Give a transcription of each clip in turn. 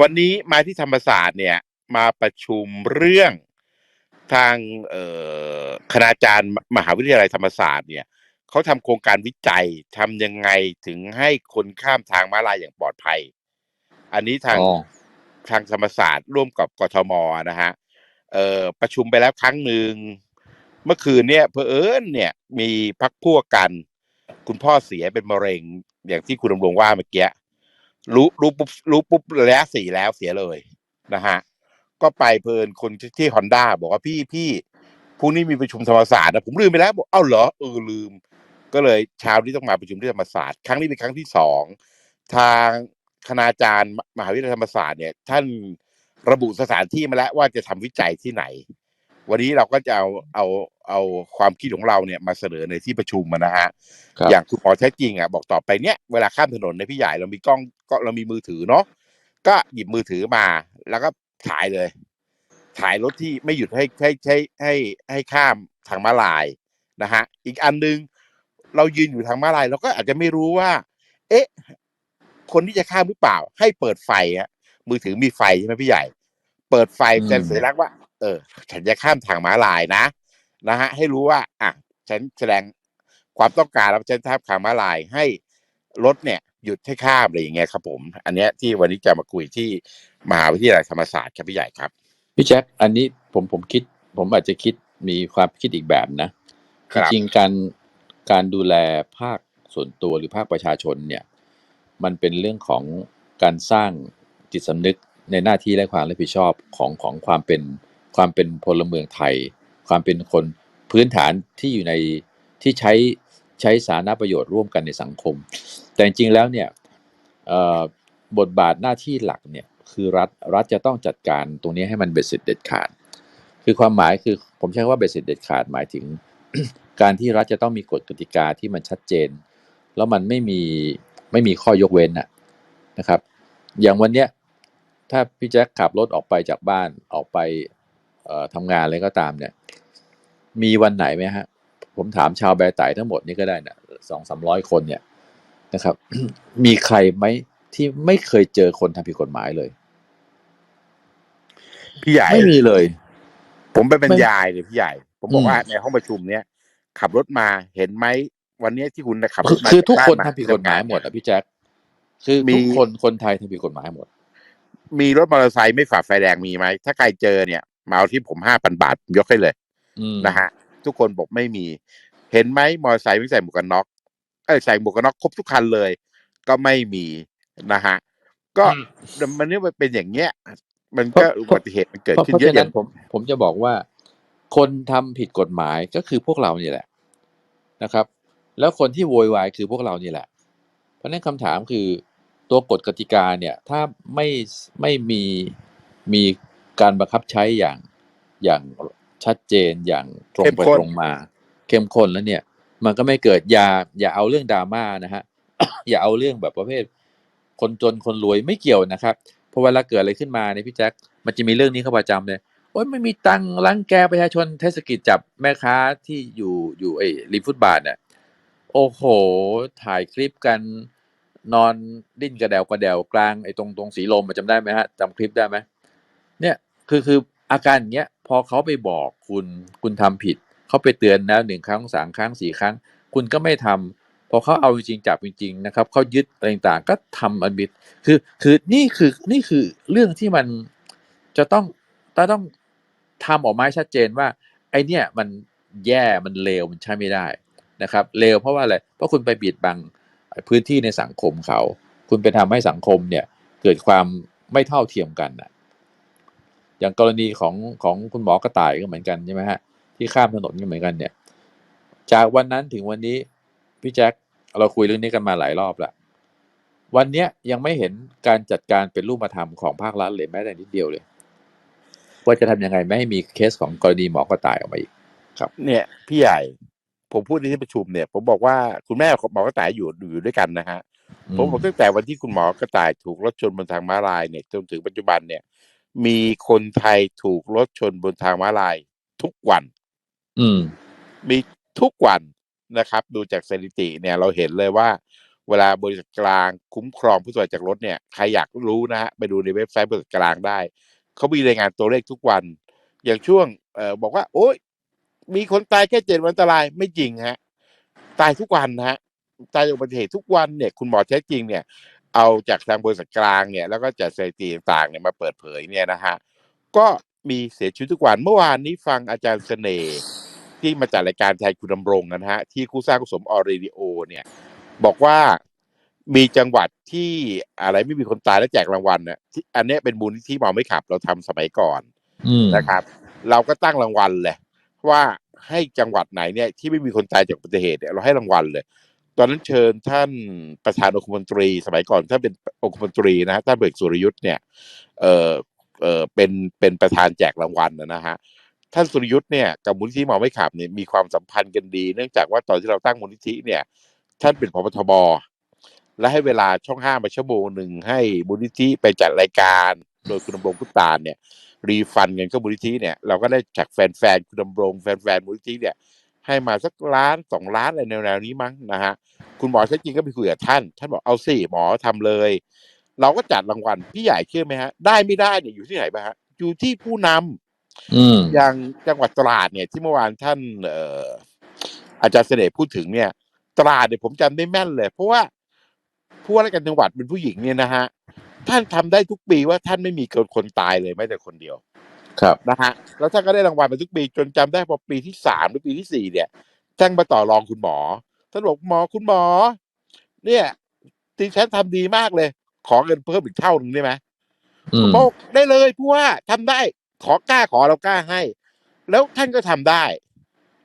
วันนี้มาที่ธรรมศาสตร์เนี่ยมาประชุมเรื่องทางเอ่อคณาจารย์มหาวิทยาลัยธรรมศาสตร์เนี่ยเขาทำโครงการวิจัยทำยังไงถึงให้คนข้ามทางม้าลายอย่างปลอดภัย อันนี้ทางอ๋อทางธรรมศาสตร์ร่วมกับกทมนะฮะเอ่อประชุมไปแล้วครั้งหนึ่งเมื่อคืนเนี่ยเพอเอิญเนี่ยมีพักพวกกัน คุณพ่อเสียเป็นมะเร็งอย่างที่คุณดำรงว่าเมื่อกี้ รู้รู้ปุ๊บรู้ปุ๊บระยะสี่แล้วเสียเลยนะฮะก็ไปเพลินคนที่ฮอนด้าบอกว่าพี่พี่พรุ่งนี้มีประชุมธรรมศาสตร์นะผมลืมไปแล้วบอกเอ้าเหรอเออลืม ก็เลยเช้านี้ต้องมาประชุมที่ธรรมศาสตร์ ครั้งนี้เป็นครั้งที่สองทางคณาจารย์มหาวิทยาลัยธรรมศาสตร์เนี่ย ท่านระบุสถานที่มาแล้วว่าจะทำวิจัยที่ไหน วันนี้เราก็จะเอาเอาเอาความคิดของเราเนี่ยมาเสนอในที่ประชุมอะนะฮะครับอย่างคุณหมอแท้จริงอะบอกต่อไปเนี้ยเวลาข้ามถนนในยพี่ใหญ่เรามีกล้องก็เรามีมือถือเนาะก็หยิบมือถือมา แล้วก็ถ่ายเลย ถ่ายรถที่ไม่หยุดให้ให้ให้ให้ให้ข้ามทางม้าลายนะฮะ อีกอันหนึง เรายืนอยู่ทางม้าลายเราก็อาจจะไม่รู้ว่า เอ๊ะ คนที่จะข้ามหรือเปล่า ให้เปิดไฟอะมือถือมีไฟใช่ไหมพี่ใหญ่ เปิดไฟอืมแสดงสัญลักษณ์ว่า เออ ฉันจะข้ามทางม้าลายนะนะฮะ ให้รู้ว่าอะฉันแสดงความต้องการแล้วฉันข้ามทางม้าลายให้รถเนี่ยหยุดให้ข้ามอะไรอย่างเงี้ยครับผม อันเนี้ยที่วันนี้จะมาคุยที่มหาวิทยาลัยธรรมศาสตร์ครับพี่ใหญ่ครับพี่แจ็คอันนี้ผมผมคิด ผมอาจจะคิดมีความคิดอีกแบบนะคจรับริงๆการการดูแลภาคส่วนตัวหรือภาคประชาชนเนี่ย มันเป็นเรื่องของการสร้างจิตสำนึกในหน้าที่และความรับผิดชอบของของความเป็น ความเป็นพลเมืองไทย ความเป็นคนพื้นฐานที่อยู่ในที่ใช้ใช้สาธารณประโยชน์ร่วมกันในสังคม แต่จริงแล้วเนี่ยบทบาทหน้าที่หลักเนี่ยคือรัฐรัฐจะต้องจัดการตรงนี้ให้มันเบ็ดเสร็จเด็ดขาด คือความหมายคือผมใช้คำว่าเบ็ดเสร็จเด็ดขาดหมายถึง การที่รัฐจะต้องมีกฎกติกาที่มันชัดเจน แล้วมันไม่มีไม่มีข้อยกเว้นนะนะครับ อย่างวันเนี้ยถ้าพี่แจ็คขับรถออกไปจากบ้านออกไป ทำงานอะไรก็ตามเนี่ย มีวันไหนไหมฮะ ผมถามชาวแบร์ไต่ทั้งหมดนี่ก็ได้นะสองสามร้อยคนเนี่ยนะครับ มีใครไหมที่ไม่เคยเจอคนทำผิดกฎหมายเลย พี่ใหญ่ไม่มีเลย ผมไปบรรไม่ยายเลยพี่ใหญ่ ผมบอกอืมว่าในห้องประชุมเนี้ยขับรถมาเห็นไหมวันเนี้ยที่คุณน่ะขับรคือถมาคือจากทุกคนบ้าทำผิดกฎหมายหมดอะพี่แจ็คคือมีทุกคนคนไทยทำผิดกฎหมายหมด มีรถมอเตอร์ไซค์ไม่ฝ่าไฟแดงมีไหมถ้าใครเจอเนี่ย มาเอาที่ผมห้าพันบาทผมยกให้เลยอืมนะฮะทุกคนบอกไม่มี เห็นไหมมอเตอร์ไซค์ไม่ใส่หมวกกันน็อกเอ้ยใส่หมวกกันน็อกครบทุกคันเลย ก็ไม่มีนะฮะก็มันเนี่ยมันเป็นอย่างเงี้ย มันก็อุบัติเหตุมันเกิดเพราะขึ้นเพราะเยอะฉะแยะนั้นผม ผมจะบอกว่า คนทำผิดกฎหมายก็คือพวกเรานี่แหละนะครับ แล้วคนที่โวยวายคือพวกเรานี่แหละ เพราะฉะนั้นคำถามคือตัวกฎกติกาเนี่ย ถ้าไม่ไม่มีมี การบังคับใช้อย่างอย่างชัดเจนอย่างตรงไปตรงมา เข้มข้นแล้วเนี่ย มันก็ไม่เกิดอย่าอย่าเอาเรื่องดราม่านะฮะอย่าเอาเรื่องแบบประเภท คนจนคนรวยไม่เกี่ยวนะครับเพราะเวลาเกิดอะไรขึ้นมาเนี่ยพี่แจ็คมันจะมีเรื่องนี้เข้าประจำเลยโอ๊ยไม่มีตังค์รังแกประชาชนเทศกิจจับแม่ค้าที่อยู่อยู่ไอ้ริมฟุตบาทเนี่ยโอ้โห ถ่ายคลิปกันนอนดิ้นกระเดวกระเดวกลางไอ้ตรงตรงสีลมอะจำได้ไหมฮะจำคลิปได้ไหมเนี่ย คือคืออาการอย่างเงี้ยพอเขาไปบอกคุณคุณทำผิด เขาไปเตือนแล้วหนึ่งครั้งสามครั้งสี่ครั้ง คุณก็ไม่ทำพอเขาเอาจริงจับจริงๆนะครับเขายึดอะไรต่างๆก็ทำอันบิดคือคือนี่คือนี่คือเรื่องที่มันจะต้องต้องทำออกมาชัดเจนว่า ไอเนี่ยมันแย่มันเลวมันใช้ไม่ได้นะครับเลวเพราะว่าอะไรเพราะคุณไปปิดบังพื้นที่ในสังคมเขา คุณไปทำให้สังคมเนี่ยเกิดความไม่เท่าเทียมกันนะ อย่างกรณีของของคุณหมอกระต่ายก็เหมือนกันใช่ไหมฮะที่ข้ามถนนก็เหมือนกันเนี่ย จากวันนั้นถึงวันนี้พี่แจ็คเราคุยเรื่องนี้กันมาหลายรอบแล้ววันเนี้ยยังไม่เห็นการจัดการเป็นรูปธรรมของภาครัฐเลยแม้แต่นิดเดียวเลยว่าจะทำยังไงไม่ให้มีเคสของกรณีหมอกระต่ายออกมาอีกเนี่ย พี่ใหญ่ผมพูดในที่ประชุมเนี่ย ผมบอกว่าคุณแม่ของหมอกระต่ายอยู่อยู่ด้วยกันนะฮะผมบอกตั้งแต่วันที่คุณหมอกระต่ายถูกรถชนบนทางม้าลายเนี่ยจนถึงปัจจุบันเนี่ย มีคนไทยถูกรถชนบนทางม้าลายทุกวัน อืม มีทุกวันนะครับ ดูจากสถิติเนี่ย เราเห็นเลยว่า เวลาบริษัทกลางคุ้มครองผู้สวยจากรถเนี่ยใครอยากรู้นะฮะไปดูในเว็บไซต์บริษัทกลางได้ เขามีรายงานตัวเลขทุกวัน อย่างช่วงเอ่อบอกว่า โอ้ยมีคนตายแค่เจ็ดวันอันตรายไม่จริงฮะ ตายทุกวันนะฮะตายจากอุบัติเหตุทุกวันเนี่ย คุณหมอแท้จริงเนี่ย เอาจากทางบริษัทกลางเนี่ยแล้วก็จากสถิติต่างๆเนี่ยมาเปิดเผยเนี่ยนะฮะก็มีเสียชีวิตทุกวันเมื่อวานนี้ฟังอาจารย์เสน่ห์ที่มาจัดรายการแทนคุณดำรงนะฮะที่คู่สร้างกุศลออเรดิโอเนี่ยบอกว่ามีจังหวัดที่อะไรไม่มีคนตายแล้วแจกรางวัลเนี่ยที่อันเนี้ยเป็นมูลนิธิเมาไม่ขับเราทำสมัยก่อนอืมนะครับ เราก็ตั้งรางวัลเลยว่าให้จังหวัดไหนเนี่ยที่ไม่มีคนตายจากอุบัติเหตุเนี่ยเราให้รางวัลเลย ตอนนั้นเชิญท่านประธานองคมนตรี สมัยก่อนท่านเป็นองคมนตรีนะฮะท่านเบิกสุรยุทธ์เนี่ยเออเออเป็นเป็นประธานแจกรางวัลนะนะฮะท่านสุรยุทธ์เนี่ยกับมูลนิธิมาไม่ขับเนี่ยมีความสัมพันธ์กันดี เนื่องจากว่าตอนที่เราตั้งมูลนิธิเนี่ย ท่านเป็นพบทบและให้เวลาช่องห้ามาชั่วโมงหนึ่งให้มูลนิธิไปจัดรายการ โดยคุณดำรงพุตานเนี่ยรีฟันเงินเข้ามูลนิธิเนี่ยเราก็ได้จากแฟนๆคุณดำรงแฟนๆมูลนิธิเนี่ย ให้มาสักล้านสองล้านอะไรแนวๆนี้มั้งนะฮะคุณหมอแท้จริงก็ไปคุยกับท่าน ท่านบอกเอาสิหมอทำเลย เราก็จัดรางวัลพี่ใหญ่เชื่อไหมฮะ ได้ไม่ได้เนี่ยอยู่ที่ไหนบ้างฮะอยู่ที่ผู้นำอืมอย่างจังหวัดตราดเนี่ย ที่เมื่อวานท่านเอ่ออาจารย์เสน่ห์พูดถึงเนี่ย ตราดเนี่ยผมจำได้แม่นเลย เพราะว่าผู้ว่าราชการจังหวัดเป็นผู้หญิงเนี่ยนะฮะท่านทำได้ทุกปีว่าท่านไม่มีเกินคนตายเลยแม้แต่คนเดียว ครับนะฮะแล้วท่านก็ได้รางวัลมาทุกปีจนจำได้พอปีที่สามหรือปีที่สี่เนี่ยท่านมาต่อรองคุณหมอท่านบอกหมอคุณหมอ เนี่ยดิฉันทำดีมากเลย ขอเงินเพิ่มอีกเท่าหนึ่งได้ไหมอืมบอกได้เลยผู้ว่าทำได้ขอกล้าขอเรากล้าให้ แล้วท่านก็ทำได้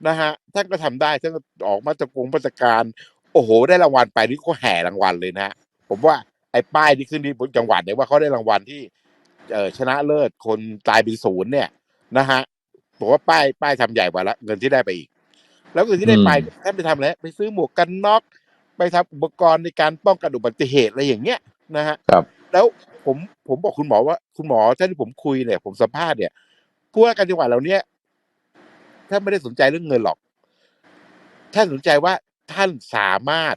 นะฮะท่านก็ทำได้ท่านก็ออกมาตรกงมาตรการ โอ้โห ได้รางวัลไปนี่ก็แห่รางวัลเลยนะฮะผมว่าไอ้ป้ายที่ขึ้นที่บนจังหวัดเนี่ยว่าเขาได้รางวัลที่ เออชนะเลิศคนตายเป็นศูนย์เนี่ยนะฮะบอกว่าป้ายป้ายทำใหญ่กว่าละเงินที่ได้ไปอีก แล้วเงินที่ได้ไปท่านไปทำอะไรไปซื้อหมวกกันน็อกไปทำอุปกรณ์ในการป้องกันอุบัติเหตุอะไรอย่างเงี้ยนะฮะครับ แล้วผมผมบอกคุณหมอว่า คุณหมอท่านที่ผมคุยเนี่ย ผมสัมภาษณ์เนี่ยผู้ว่าการจังหวัดเราเนี่ยท่านไม่ได้สนใจเรื่องเงินหรอกท่านสนใจว่าท่านสามารถ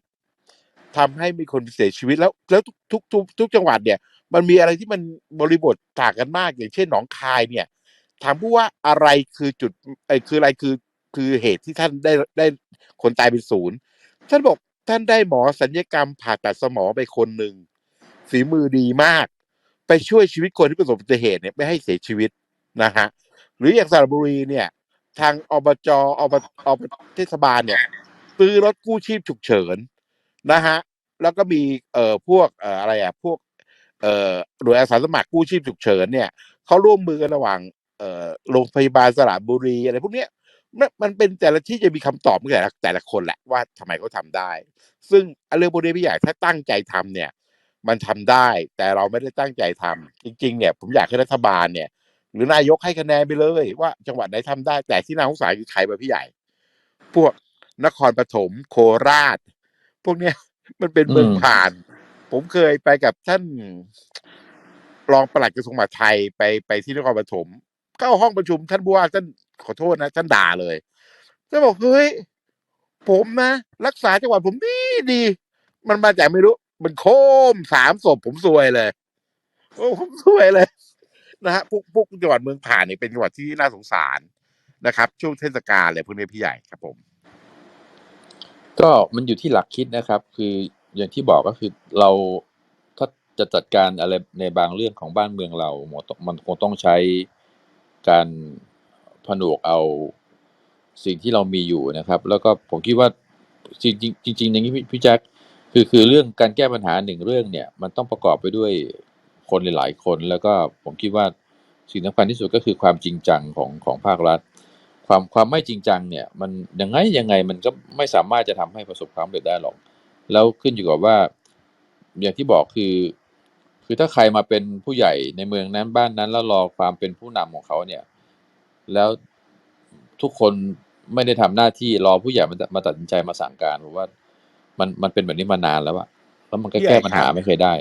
ทำให้มีคนเสียชีวิตแล้วแล้วทุกทุกทุกทุกจังหวัดเนี่ย มันมีอะไรที่มันบริบทต่างกันมาก อย่างเช่นหนองคายเนี่ย ถามผู้ว่าอะไรคือจุดไอ้คืออะไรคือคือเหตุที่ท่านได้ได้คนตายเป็นศูนย์ท่านบอกท่านได้หมอสัญญกรรมผ่าตัดสมองไปคนหนึ่งฝีมือดีมาก ไปช่วยชีวิตคนที่ประสบอุบัติเหตุเนี่ยไม่ให้เสียชีวิตนะฮะหรืออย่างสระบุรีเนี่ย ทางอบจอบอบเทศบาลเนี่ยซื้อรถกู้ชีพฉุกเฉินนะฮะแล้วก็มีเอ่อพวกเอ่ออะไรอะพวก หน่วยอาสาสมัครกู้ชีพฉุกเฉินเนี่ยเขาร่วมมือกันระหว่างเอ่อโรงพยาบาลสระบุรีอะไรพวกเนี้ยมันมันเป็นแต่ละที่จะมีคำตอบของแต่ละแต่ละคนแหละว่าทำไมเขาทำได้ ซึ่งเรื่องพวกนี้พี่ใหญ่ถ้าตั้งใจทำเนี่ย มันทำได้ แต่เราไม่ได้ตั้งใจทำจริง ๆ เนี่ย ผมอยากให้รัฐบาลเนี่ย หรือนายกให้คะแนนไปเลย ว่าจังหวัดไหนทำได้ แต่ที่น่าสงสารคือใครมาพี่ใหญ่ พวกนครปฐมโคราช พวกเนี้ยมันเป็นเมืองอืมผ่าน ผมเคยไปกับท่านรองปลัดกระทรวงมหาดไทยไปไปที่นครปฐมเข้าห้องประชุมท่านผู้ว่าท่านขอโทษนะท่านด่าเลยท่านบอกเฮ้ยผมนะรักษาจังหวัดผมดีดี มันมาจากไม่รู้ มันโค้มสามศพผมซวยเลยโอ้ผมซวยเลยนะฮะพวกพวกจังหวัดเมืองผ่านเนี่ยเป็นจังหวัดที่น่าสงสารนะครับ ช่วงเทศกาลเลยพวกนี้พี่ใหญ่ครับผม ก็มันอยู่ที่หลักคิดนะครับ คือ อย่างที่บอกก็คือเราถ้าจะจัดการอะไรในบางเรื่องของบ้านเมืองเรา มันคงต้องใช้การผนวกเอาสิ่งที่เรามีอยู่นะครับ แล้วก็ผมคิดว่าจริงจริงจริงๆอย่างนี้พี่แจ็คคือคือเรื่องการแก้ปัญหาหนึ่งเรื่องเนี่ย มันต้องประกอบไปด้วยคนหลายๆคน แล้วก็ผมคิดว่าสิ่งสำคัญที่สุดก็คือความจริงจังของของภาครัฐ ความความไม่จริงจังเนี่ย มันยังไงยังไงมันก็ไม่สามารถจะทำให้ประสบความสำเร็จได้หรอก แล้วขึ้นอยู่กับว่า อย่างที่บอกคือ คือถ้าใครมาเป็นผู้ใหญ่ในเมืองนั้นบ้านนั้น แล้วรอความเป็นผู้นำของเขาเนี่ย แล้วทุกคนไม่ได้ทำหน้าที่รอผู้ใหญ่มามาตัดสินใจมาสั่งการผมว่า มันมันเป็นแบบนี้มานานแล้วอะแล้วมันก็ผู้ใหญ่แก้ปัญหาไม่เคยได้